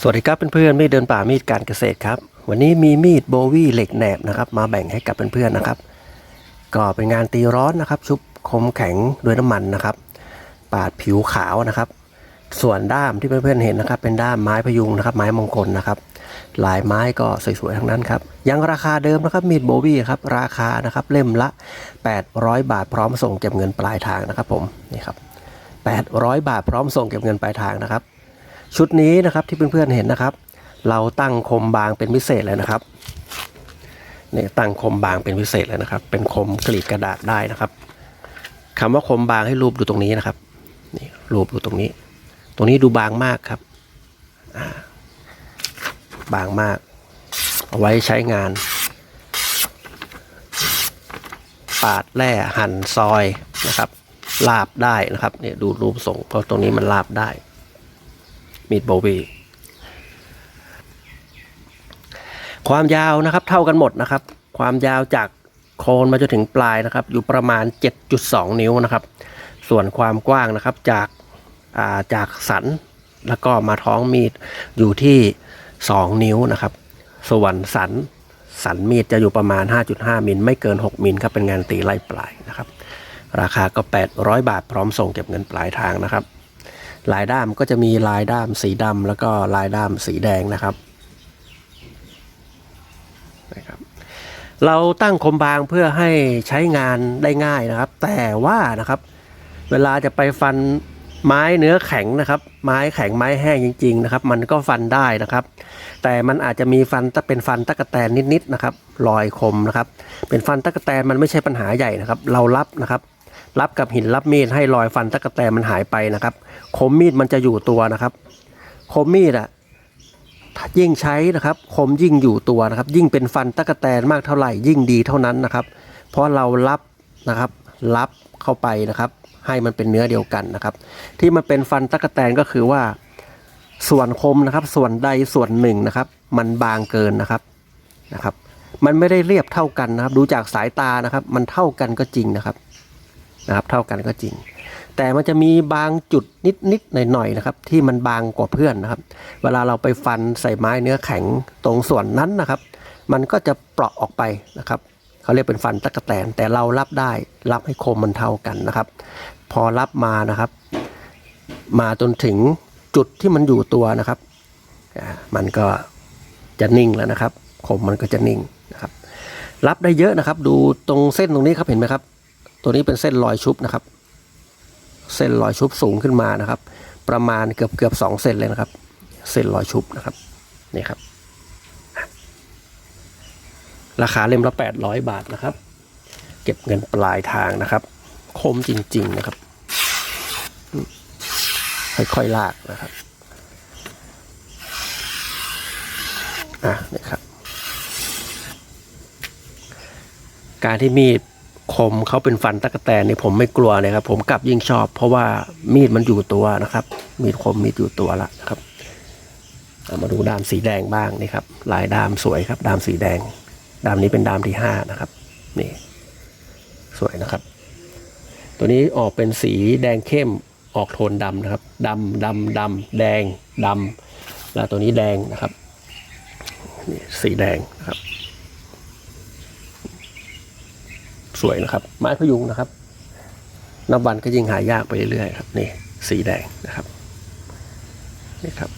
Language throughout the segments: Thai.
สวัสดีครับเพื่อนๆมีดเดินป่ามีดการเกษตรครับ วันนี้มีมีดโบวี่เหล็กแหนบนะครับ มาแบ่งให้กับเพื่อนๆนะครับ ก็เป็นงานตีร้อนนะครับ ชุบคมแข็งด้วยน้ำมันนะครับ ปาดผิวขาวนะครับ ส่วนด้ามที่เพื่อนๆเห็นนะครับ เป็นด้ามไม้พยุงนะครับ ไม้มงคลนะครับ หลายไม้ก็สวยๆทั้งนั้นครับ ยังราคาเดิมนะครับมีดโบวี่ครับราคานะครับเล่มละ 800 บาทพร้อมส่งเก็บเงินปลายทางนะครับ ผมนี่ครับ800 บาทพร้อมส่งเก็บเงินปลายทางนะครับ ชุดนี้นะครับที่เพื่อนๆเห็นนะครับ เราตั้งคมบางเป็นพิเศษเลยนะครับนี่ตั้งคมบางเป็นพิเศษเลยนะครับ เป็นคมกรีดกระดาษได้นะครับคำว่าคมบางให้รูปดูตรงนี้นะครับนี่รูปดูตรงนี้ ตรงนี้ดูบางมากครับาบางมาก เอาไว้ใช้งาน ปาดแร่หั่นซอยนะครับ ลาบได้นะครับเนี่ยดูรูปทรงเพราะตรงนี้มันลาบได้ มีดโบวีความยาวนะครับเท่ากันหมดนะครับ ความยาวจากโคนมาจนถึงปลายนะครับ อยู่ประมาณ 7.2 นิ้วนะครับ ส่วนความกว้างนะครับจากาจากสันแล้วก็มาท้องมีดอยู่ที่ 2 นิ้วนะครับ ส่วนสันสันมีดจะอยู่ประมาณ 5.5 มิลไม่เกิน 6 มิลครับเป็นงานตีไล่ปลายนะครับ ราคาก็ 800 บาทพร้อมส่งเก็บเงินปลายทางนะครับ ลายด้ามก็จะมีลายด้ามสีดำแล้วก็ลายด้ามสีแดงนะครับนะครับเราตั้งคมบางเพื่อให้ใช้งานได้ง่ายนะครับ แต่ว่านะครับเวลาจะไปฟันไม้เนื้อแข็งนะครับ ไม้แข็งไม้แห้งจริง ๆ นะครับ มันก็ฟันได้นะครับ แต่มันอาจจะมีฟันถ้าเป็นฟันตะกแตนนิดๆนะครับรอยคมนะครับ เป็นฟันตะกแตนมันไม่ใช่ปัญหาใหญ่นะครับ เรารับนะครับ รับกับหินรับมีดให้รอยฟันตะกะแตมันหายไปนะครับ คมมีดมันจะอยู่ตัวนะครับ คมมีดอะยิ่งใช้นะครับ คมยิ่งอยู่ตัวนะครับ ยิ่งเป็นฟันตะกะแตนมากเท่าไหร่ยิ่งดีเท่านั้นนะครับ เพราะเรารับนะครับรับเข้าไปนะครับ ให้มันเป็นเนื้อเดียวกันนะครับ ที่มันเป็นฟันตะกะแตนก็คือว่า ส่วนคมนะครับ ส่วนใดส่วนหนึ่งนะครับ มันบางเกินนะครับนะครับ มันไม่ได้เรียบเท่ากันนะครับ ดูจากสายตานะครับ มันเท่ากันก็จริงนะครับ นะครับเท่ากันก็จริง แต่มันจะมีบางจุดนิดนิดหน่อยหน่อยนะครับ ที่มันบางกว่าเพื่อนนะครับ เวลาเราไปฟันใส่ไม้เนื้อแข็งตรงส่วนนั้นนะครับ มันก็จะเปราะออกไปนะครับเขาเรียกเป็นฟันตะกะแตน แต่เรารับได้รับให้คมมันเท่ากันนะครับ พอรับมานะครับ มาจนถึงจุดที่มันอยู่ตัวนะครับ มันก็จะนิ่งแล้วนะครับคมมันก็จะนิ่งนะครับ รับได้เยอะนะครับ ดูตรงเส้นตรงนี้ครับเห็นไหมครับ ตัวนี้เป็นเส้นรอยชุบนะครับ เส้นรอยชุบสูงขึ้นมานะครับ ประมาณเกือบเกือบสองเซนเลยนะครับ เส้นรอยชุบนะครับนี่ครับ ราคาเล่มละแปดร้อยบาทนะครับ เก็บเงินปลายทางนะครับ คมจริง ๆนะครับ ค่อยๆลากนะครับอะนี่ครับ การที่มีด คมเขาเป็นฟันตะกแตนนี่ผมไม่กลัวเลยครับ ผมกลับยิ่งชอบ เพราะว่ามีดมันอยู่ตัวนะครับ มีดคมมีดอยู่ตัวละครับเอามาดูดามสีแดงบ้างนี่ครับลายดามสวยครับดามสีแดง ดามนี้เป็นดามที่ห้านะครับนี่สวยนะครับ ตัวนี้ออกเป็นสีแดงเข้มออกโทนดำนะครับดำดำดำแดงดำแล้วตัวนี้แดงนะครับนี่สีแดงนะครับ สวยนะครับ ไม้พยุงนะครับนับวันก็ยิ่งหายากไปเรื่อยๆครับนี่สีแดงนะครับนี่ครับ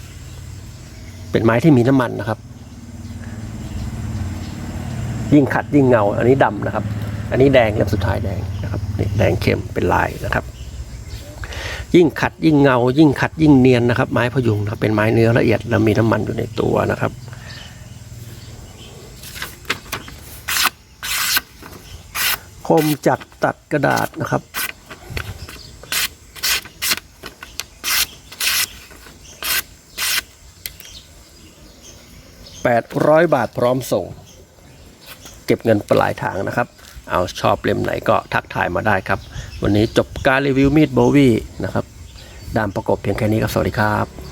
เป็นไม้ที่มีน้ำมันนะครับ ยิ่งขัดยิ่งเงา อันนี้ดำนะครับ อันนี้แดงแล้วสุดท้ายแดงนะครับนี่แดงเข้มเป็นลายนะครับ ยิ่งขัดยิ่งเงา ยิ่งขัดยิ่งเนียนนะครับ ไม้พยุงนะเป็นไม้เนื้อละเอียดและมีน้ำมันอยู่ในตัวนะครับ มจัดตัดกระดาษนะครับ 800 บาทพร้อมส่ง เก็บเงินปลายทางนะครับ เอาชอบเล่มไหนก็ทักทายมาได้ครับ วันนี้จบการรีวิวมีดโบวี่นะครับ ดามประกบเพียงแค่นี้ก็สวัสดีครับ